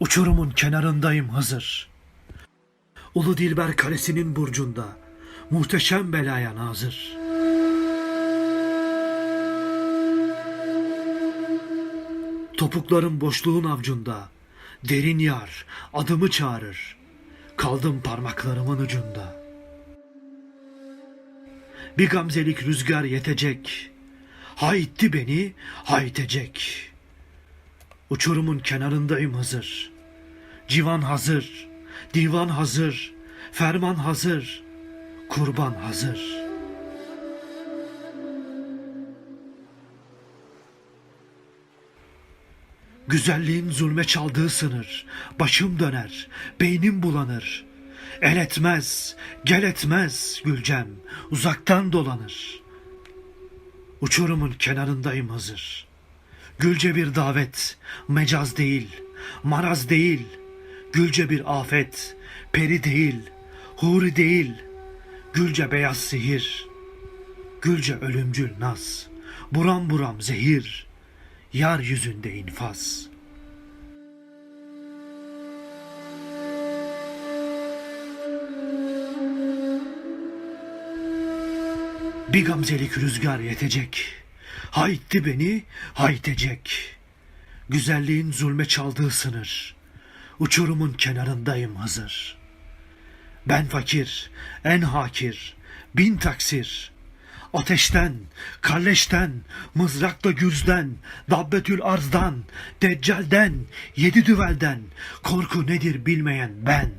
Uçurumun kenarındayım Hızır. Ulu Dilber Kalesi'nin burcunda muhteşem belaya nazır. Topuklarım boşluğun avcunda, derin yar adımı çağırır. Kaldım parmaklarımın ucunda. Bir gamzelik rüzgar yetecek. Haytti beni, haytecek. Uçurumun kenarındayım Hızır. Civan hazır, divan hazır, ferman hazır, kurban hazır. Güzelliğin zulme çaldığı sınır, başım döner, beynim bulanır. El etmez, gel etmez Gülcem, uzaktan dolanır. Uçurumun kenarındayım hazır. Gülce bir davet, mecaz değil, maraz değil. Gülce bir afet, peri değil, huri değil. Gülce beyaz sihir, Gülce ölümcül naz, buram buram zehir, yar yüzünde infaz. Bir gamzelik rüzgar yetecek. Haytti beni, haytecek. Güzelliğin zulme çaldığı sınır. Uçurumun kenarındayım hazır. Ben fakir, en hakir, bin taksir. Ateşten, kalleşten, mızrakla gürzden, dabbetül arzdan, deccalden, yedi düvelden, korku nedir bilmeyen ben.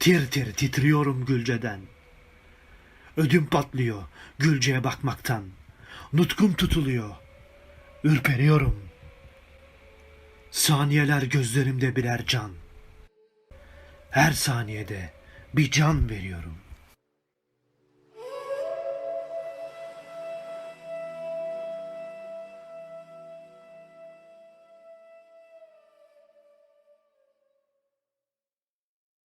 Tir tir titriyorum gülceden. Ödüm patlıyor Gülce'ye bakmaktan. Nutkum tutuluyor. Ürperiyorum. Saniyeler gözlerimde birer can. Her saniyede bir can veriyorum.